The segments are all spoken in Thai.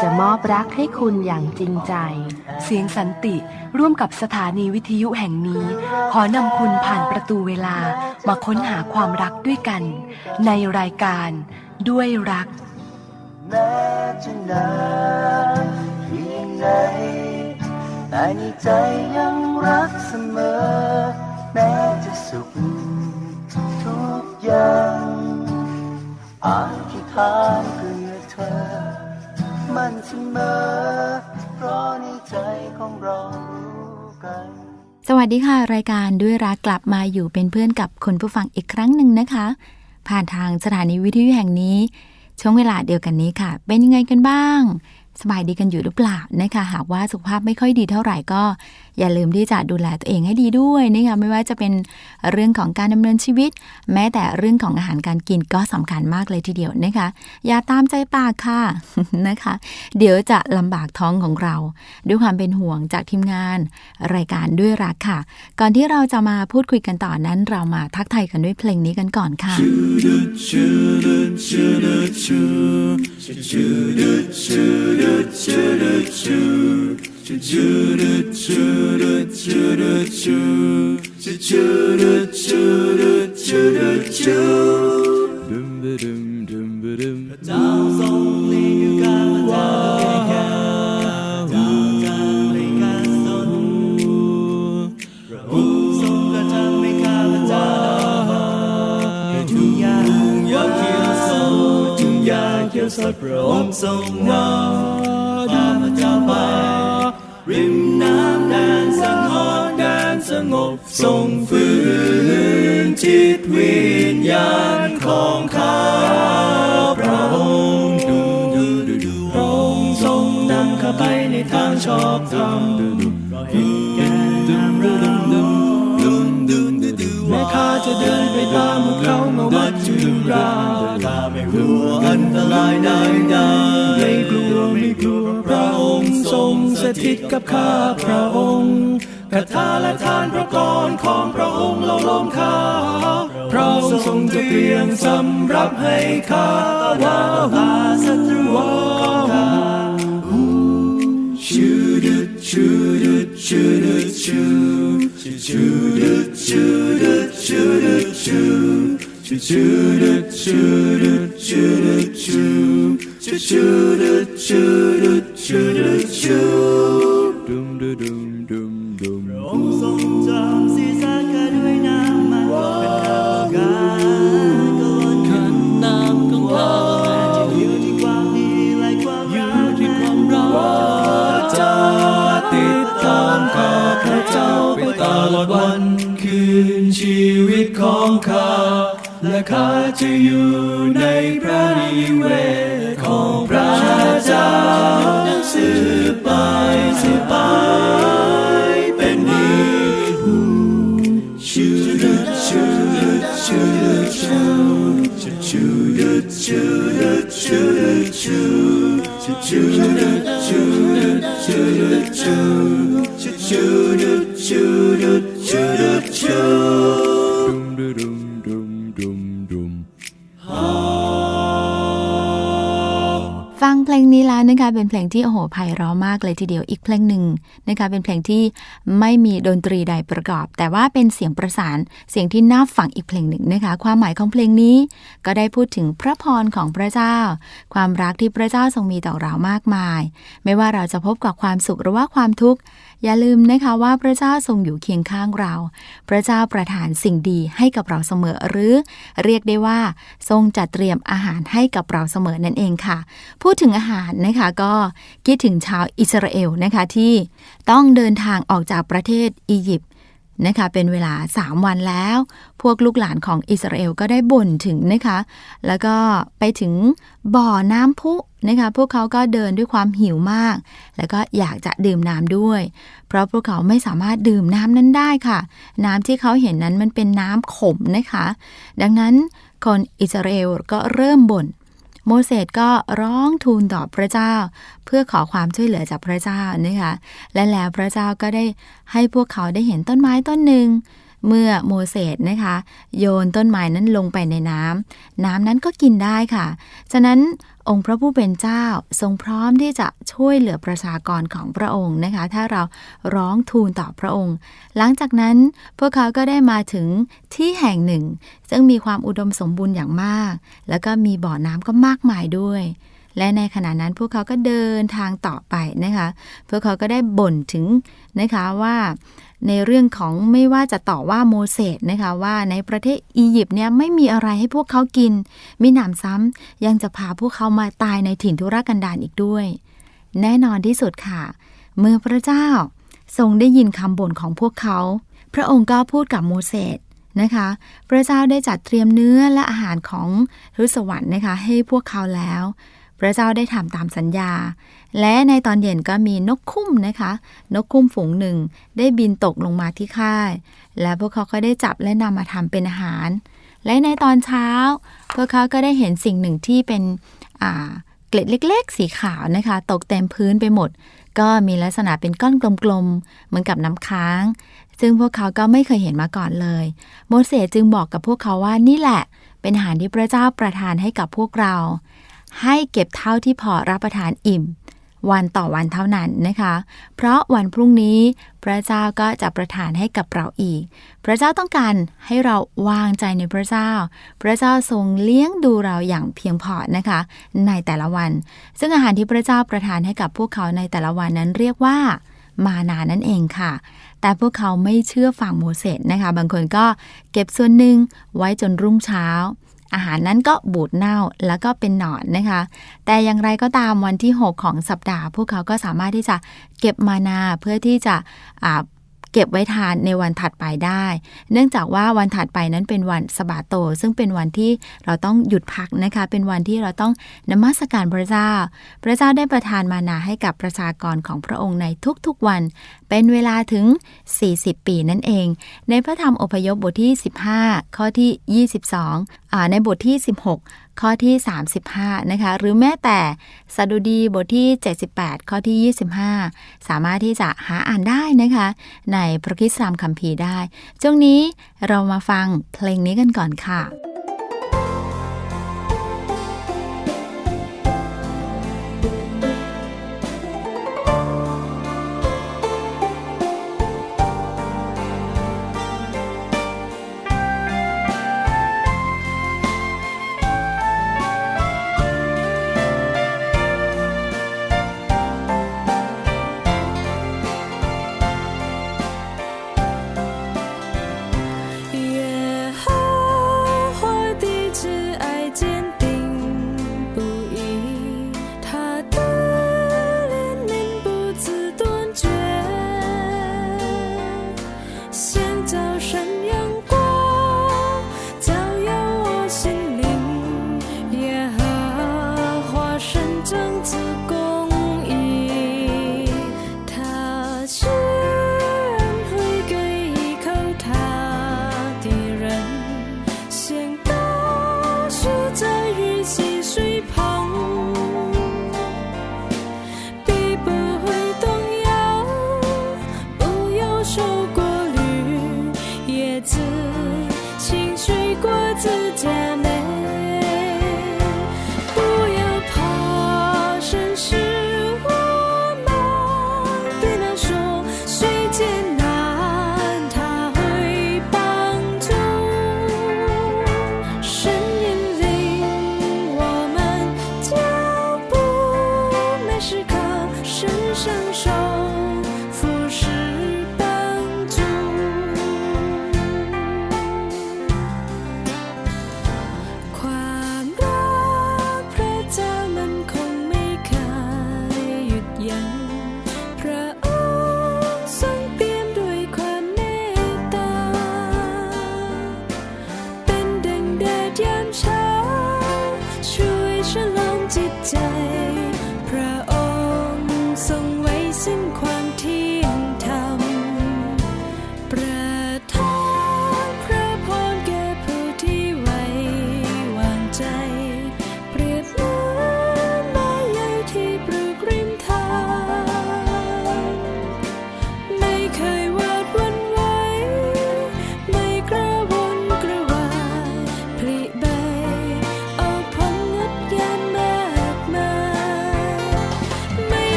จะมอบรักให้คุณอย่างจริงใจ เสียงสันติร่วมกับสถานีวิทยุแห่งนี้ ขอนำคุณผ่านประตูเวลามาค้นหาความรักด้วยกัน ในรายการด้วยรักแม้จะนานเพียงไหนแต่ในใจยังรักเสมอ แม้จะสุข วัสดีค่ะ รายการด้วยรักกลับมาอยู่เป็นเพื่อนกับคุณผู้ฟังอีกครั้งหนึ่งนะคะ ผ่านทางสถานีวิทยุแห่งนี้ ช่วงเวลาเดียวกันนี้ค่ะ เป็นยังไงกันบ้าง สบายดีกันอยู่หรือเปล่านะคะหากว่าสุขภาพไม่ค่อยดีเท่าไหร่ก็ อย่าลืมที่จะดูแลตัวเองให้ดีด้วยนะคะไม่ว่าจะเป็นเรื่องของการดำเนินชีวิต แม้แต่เรื่องของอาหารการกินก็สำคัญมากเลยทีเดียวนะคะอย่าตามใจปากค่ะนะคะ เดี๋ยวจะลำบากท้องของเรา ด้วยความเป็นห่วงจากทีมงาน รายการด้วยรักค่ะ ก่อนที่เราจะมาพูดคุยกันต่อนนั้น เรามาทักทายกันด้วยเพลงนี้กันก่อนค่ะ Düm düm düm düm. ดพระองค์ทรงนำข้าพเจ้าไป ริมน้ำแดนสังหรณ์แดนสงบทรงฟื้นจิตวิญญาณของข้าพระองค์ดูดูดูดูพระองค์ทรงนำข้าไปในทางชอบธรรมเราเห็นแก่เราแม้ข้าจะเดินไปตามพวกเขามาวัดจุรา อันตรายใดๆไม่กลัวไม่กลัวพระองค์ทรงสถิตกับข้าพระองค์คาถาและทานพระกรของพระองค์เราล้มข้าพระองค์ทรงจะเตรียมสำรับให้ข้าว่าหูศัตรูของข้า Shoot it, shoot it, shoot it, shoot, shoot it, shoot it, shoot it, shoot, Choo choo choo choo choo choo choo choo choo choo choo choo choo choo choo. choo choo choo choo งที่โอ้โหไพเราะมากเลยทีเดียวอีกเพลงหนึ่งนะคะเป็นเพลงที่ไม่มีดนตรีใดประกอบ แต่ว่าเป็นเสียงประสานเสียงที่น่าฟังอีกเพลงหนึ่งนะคะ ความหมายของเพลงนี้ก็ได้พูดถึงพระพรของพระเจ้า ความรักที่พระเจ้าทรงมีต่อเรามากมาย ไม่ว่าเราจะพบกับความสุขหรือว่าความทุกข์ อย่าลืมนะคะว่าพระเจ้าทรงอยู่เคียงข้างเรา พระเจ้าประทานสิ่งดีให้กับเราเสมอหรือ เรียกได้ว่า ทรงจัดเตรียมอาหารให้กับเราเสมอนั่นเองค่ะ พูดถึงอาหารนะคะก็คิดถึงชาวอิสราเอลนะคะที่ต้องเดินทางออกจากประเทศอียิปต์นะคะเป็นเวลา 3 วันแล้ว พวกลูกหลานของอิสราเอลก็ได้บ่นถึงนะคะ แล้วก็ไปถึงบ่อน้ำพุ นะคะพวกเขาก็เดินด้วยความหิวมาก แล้วก็อยากจะดื่มน้ำด้วย เพราะพวกเขาไม่สามารถดื่มน้ำนั้นได้ค่ะ น้ำที่เขาเห็นนั้นมันเป็นน้ำขมนะคะ ดังนั้นคนอิสราเอลก็เริ่มบ่นโมเสสก็ร้องทูลต่อพระเจ้า เพื่อขอความช่วยเหลือจากพระเจ้านะคะและแล้วพระเจ้าก็ได้ให้พวกเขาได้เห็นต้นไม้ต้นหนึ่ง เมื่อโมเสสนะคะ โยนต้นไม้นั้นลงไปในน้ำน้ำนั้นก็กินได้ค่ะ ฉะนั้นองค์พระผู้เป็นเจ้าทรงพร้อมที่จะช่วยเหลือประชากรของพระองค์นะคะ ถ้าเราร้องทูลต่อพระองค์ หลังจากนั้นพวกเขาก็ได้มาถึงที่แห่งหนึ่ง ซึ่งมีความอุดมสมบูรณ์อย่างมาก แล้วก็มีบ่อน้ำก็มากมายด้วยและในขณะนั้นพวกเขาก็เดินทางต่อไปนะคะ พวกเขาก็ได้บ่นถึงนะคะว่า ในเรื่องของไม่ว่าจะต่อว่าโมเสสนะคะว่าในประเทศอียิปต์เนี่ยไม่มีอะไรให้พวกเขากิน มีหนำซ้ำยังจะพาพวกเขามาตายในถิ่นทุรกันดารอีกด้วย แน่นอนที่สุดค่ะ เมื่อพระเจ้าทรงได้ยินคำบ่นของพวกเขา พระองค์ก็พูดกับโมเสสนะคะ พระเจ้าได้จัดเตรียมเนื้อและอาหารของทูตสวรรค์นะคะ ให้พวกเขาแล้ว พระเจ้าได้ทำตามสัญญา และในตอนเย็นก็มีนกคุ้มนะคะ นกคุ้มฝูงหนึ่งได้บินตกลงมาที่ค่าย และพวกเขาก็ได้จับและนำมาทำเป็นอาหาร และในตอนเช้า พวกเขาก็ได้เห็นสิ่งหนึ่งที่เป็นเกล็ดเล็ก ๆ สีขาวนะคะ ตกเต็มพื้นไปหมด ก็มีลักษณะเป็นก้อนกลมๆ เหมือนกับน้ำค้าง ซึ่งพวกเขาก็ไม่เคยเห็นมาก่อนเลย โมเสสจึงบอกกับพวกเขาว่านี่แหละ เป็นอาหารที่พระเจ้าประทานให้กับพวกเรา ให้เก็บเท่าที่พอรับประทานอิ่ม วันต่อวันเท่านั้นนะคะ เพราะวันพรุ่งนี้พระเจ้าก็จะประทานให้กับเราอีก พระเจ้าต้องการให้เราวางใจในพระเจ้า พระเจ้าทรงเลี้ยงดูเราอย่างเพียงพอนะคะ ในแต่ละวัน ซึ่งอาหารที่พระเจ้าประทานให้กับพวกเขาในแต่ละวันนั้นเรียกว่ามานานั่นเองค่ะ แต่พวกเขาไม่เชื่อฟังโมเสสนะคะ บางคนก็เก็บส่วนหนึ่งไว้จนรุ่งเช้า อาหารนั้นก็บูดเน่าแล้วก็เป็นหนอนนะคะ แต่อย่างไรก็ตามวันที่ 6 ของสัปดาห์ พวกเขาก็สามารถที่จะเก็บมานาเพื่อที่จะอ่า เก็บไว้ทานในวันถัดไปได้ เนื่องจากว่าวันถัดไปนั้นเป็นวันสะบาโต ซึ่งเป็นวันที่เราต้องหยุดพักนะคะ เป็นวันที่เราต้องนมัสการพระเจ้า พระเจ้าได้ประทานมานาให้กับประชากรของพระองค์ในทุกๆวัน เป็นเวลาถึง 40 ปีนั่นเอง ในพระธรรมอพยพบทที่ 15 ข้อที่ 22อ่าในบทที่ 16 ข้อที่ 35 นะคะ หรือแม้แต่สดุดีบทที่ 78 ข้อที่ 25 สามารถที่จะหาอ่านได้นะคะ ในพระคริสามคัมภีร์ได้ ช่วงนี้เรามาฟังเพลงนี้กันก่อนค่ะ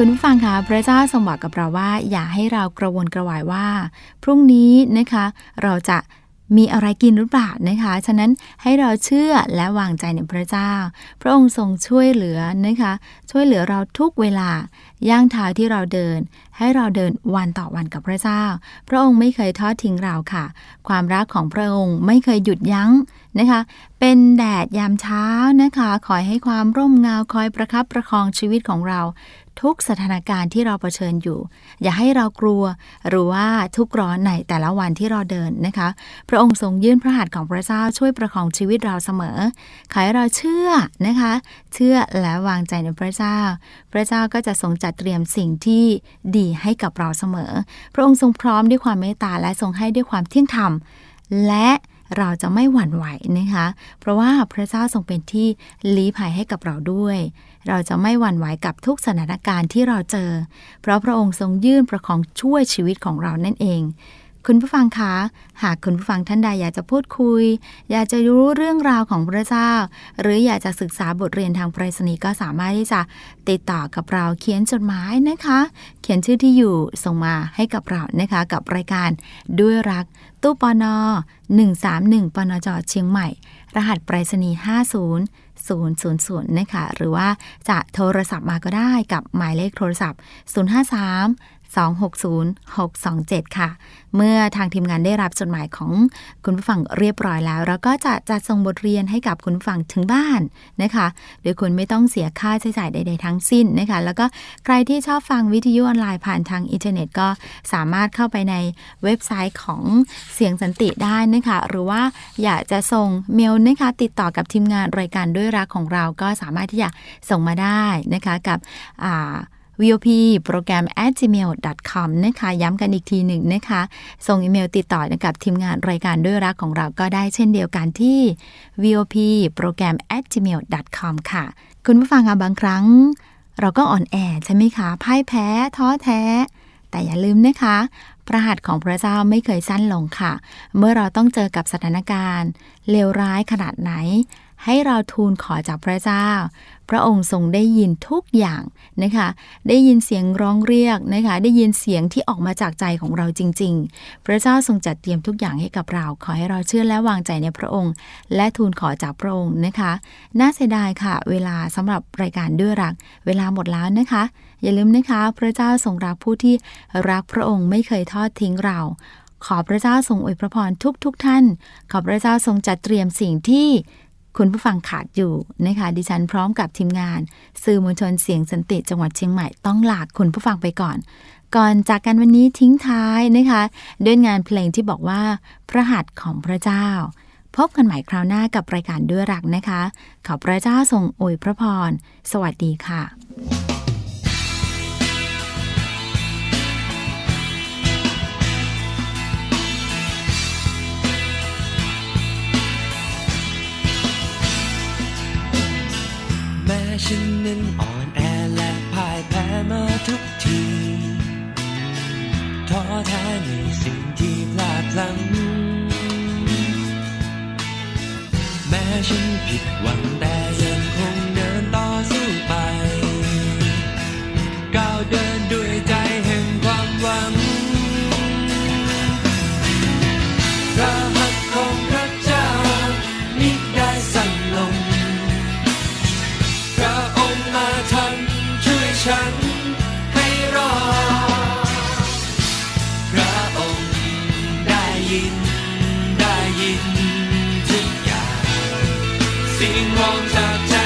คุณผู้ฟังคะพระเจ้าทรงบอกกับเราว่า อย่าให้เรากระวนกระวายว่า พรุ่งนี้นะคะ เราจะ มีอะไรกินหรือเปล่านะคะ ฉะนั้นให้เราเชื่อและวางใจในพระเจ้า พระองค์ทรงช่วยเหลือนะคะ ช่วยเหลือเราทุกเวลา ย่างเท้าที่เราเดิน ให้เราเดินวันต่อวันกับพระเจ้า พระองค์ไม่เคยทอดทิ้งเราค่ะ ความรักของพระองค์ไม่เคยหยุดยั้ง นะคะ เป็นแดดยามเช้านะคะ คอยให้ความร่มเงา คอยประคับประคองชีวิตของเรา ทุกสถานการณ์ที่เราเผชิญอยู่ อย่าให้เรากลัว หรือว่าทุกร้อนในแต่ละวันที่เราเดินนะคะ พระองค์ทรงยื่นพระหัตถ์ของพระเจ้าช่วยประคองชีวิตเราเสมอ ขอให้เราเชื่อนะคะ เชื่อและวางใจในพระเจ้า พระเจ้าก็จะทรงจัดเตรียมสิ่งที่ดีให้กับเราเสมอ พระองค์ทรงพร้อมด้วยความเมตตาและทรงให้ด้วยความเที่ยงธรรมและ เราจะไม่หวั่นไหวนะคะ เพราะว่าพระเจ้าทรงเป็นที่ลี้ภัยให้กับเราด้วย เราจะไม่หวั่นไหวกับทุกสถานการณ์ที่เราเจอ เพราะพระองค์ทรงยื่นประคองช่วยชีวิตของเรานั่นเอง คุณผู้ฟังคะ หากคุณผู้ฟังท่านใดอยากจะพูดคุย อยากจะรู้เรื่องราวของพระเจ้า หรืออยากจะศึกษาบทเรียนทางไปรษณีย์ก็สามารถที่จะติดต่อกับเราเขียนจดหมายนะคะ เขียนชื่อที่อยู่ส่งมาให้กับเรานะคะ กับรายการด้วยรัก ตู้ปอนอ131ปนจเชียงใหม่ รหัสไปรษณีย์50 000นะคะ หรือว่าจะโทรศัพท์มาก็ได้กับหมายเลขโทรศัพท์ 053 260 627 ค่ะ เมื่อทางทีมงานได้รับจดหมายของคุณผู้ฟังเรียบร้อยแล้ว เราก็จะจัดส่งบทเรียนให้กับคุณผู้ฟังถึงบ้านนะคะ โดยคุณไม่ต้องเสียค่าใช้จ่ายใด ๆ ทั้งสิ้นนะคะ แล้วก็ใครที่ชอบฟังวิทยุออนไลน์ผ่านทางอินเทอร์เน็ตก็สามารถเข้าไปในเว็บไซต์ของเสียงสันติได้นะคะ หรือว่าอยากจะส่งเมลนะคะติดต่อกับทีมงานรายการด้วยรักของเราก็สามารถที่จะส่งมาได้นะคะกับอ่า VOP โปรแกรม at gmail com นะคะย้ำกันอีกทีหนึ่งนะคะ ส่งอีเมลติดต่อกับทีมงานรายการด้วยรักของเราก็ได้เช่นเดียวกันที่ VOP โปรแกรม at gmail com ค่ะ คุณผู้ฟังคะบางครั้ง เราก็อ่อนแอใช่ไหมคะพ่ายแพ้ท้อแท้ แต่อย่าลืมนะคะพระหัตถ์ของพระเจ้าไม่เคยสั้นลงค่ะ เมื่อเราต้องเจอกับสถานการณ์เลวร้ายขนาดไหน ให้เราทูลขอจากพระเจ้า พระองค์ทรงได้ยินทุกอย่างนะคะ ได้ยินเสียงร้องเรียกนะคะ ได้ยินเสียงที่ออกมาจากใจของเราจริง ๆ พระเจ้าทรงจัดเตรียมทุกอย่างให้กับเรา ขอให้เราเชื่อและวางใจในพระองค์ และทูลขอจากพระองค์นะคะ น่าเสียดายค่ะ เวลาสำหรับรายการด้วยรัก เวลาหมดแล้วนะคะ อย่าลืมนะคะ พระเจ้าทรงรักผู้ที่รักพระองค์ไม่เคยทอดทิ้งเราขอพระเจ้าทรงอวยพระพรทุกทุกท่าน ขอพระเจ้าทรงจัดเตรียมสิ่งที่ คุณผู้ฟังขาดอยู่นะคะดิฉันพร้อมกับทีมงาน สื่อมวลชนเสียงสันติจังหวัดเชียงใหม่ต้องลาคุณผู้ฟังไปก่อน ก่อนจากกันวันนี้ทิ้งท้ายนะคะด้วยงานเพลงที่บอกว่า พระหัตถ์ของพระเจ้า พบกันใหม่คราวหน้ากับรายการด้วยรักนะคะ ขอพระเจ้าทรงอวยพระพร สวัสดีค่ะ ฉันนั้นอ่อนแอและพ่ายแพ้มาทุกทีท้อแท้ในสิ่งที่พลาดพลั้งแม้ฉันผิดหวังแต่ เสิ่งร้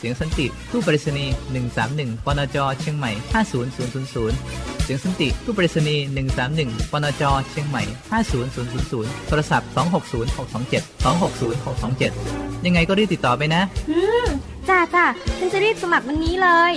เสียงสันติ ตู้ปริศนีย์131 ปนจ เชียงใหม่ 50000 เสียงสันติ ตู้ปริศนีย์131 ปนจ เชียงใหม่ 50000 โทรศัพท์ 260627 260627 ยังไงก็รีบติดต่อไปนะจ้าจ้าฉันจะรีบสมัครวันนี้เลย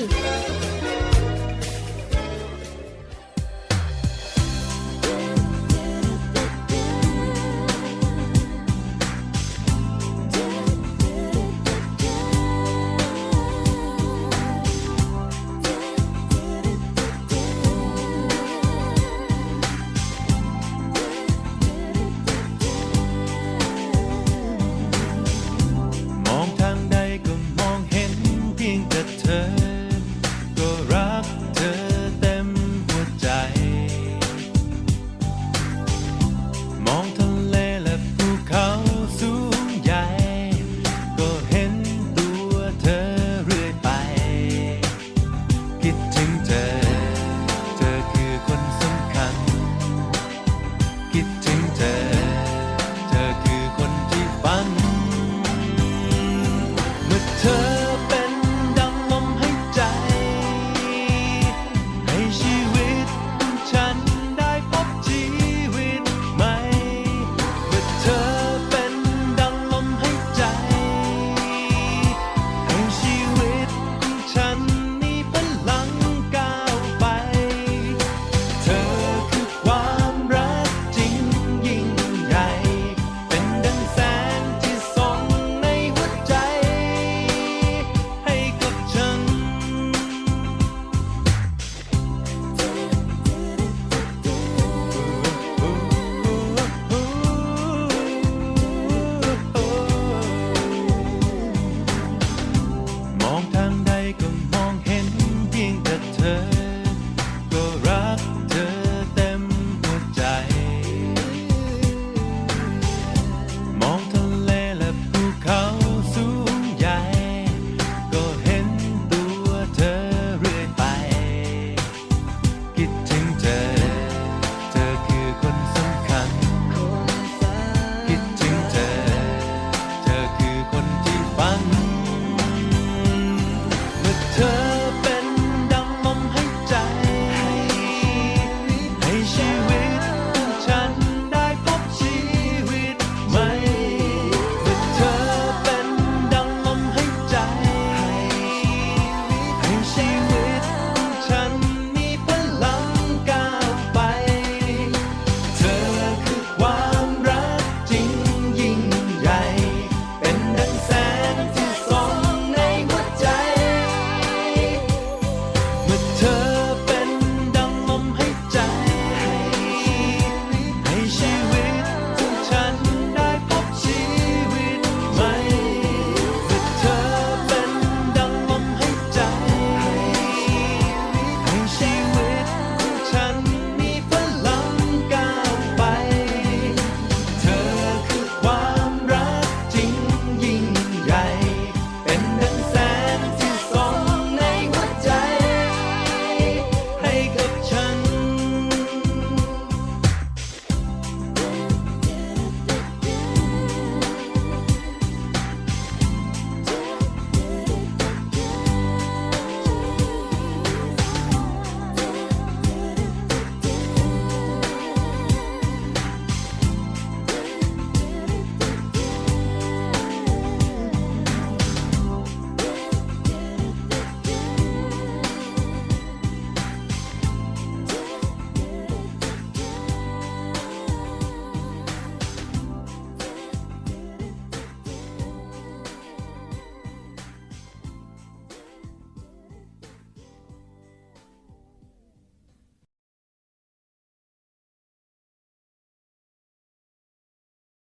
better.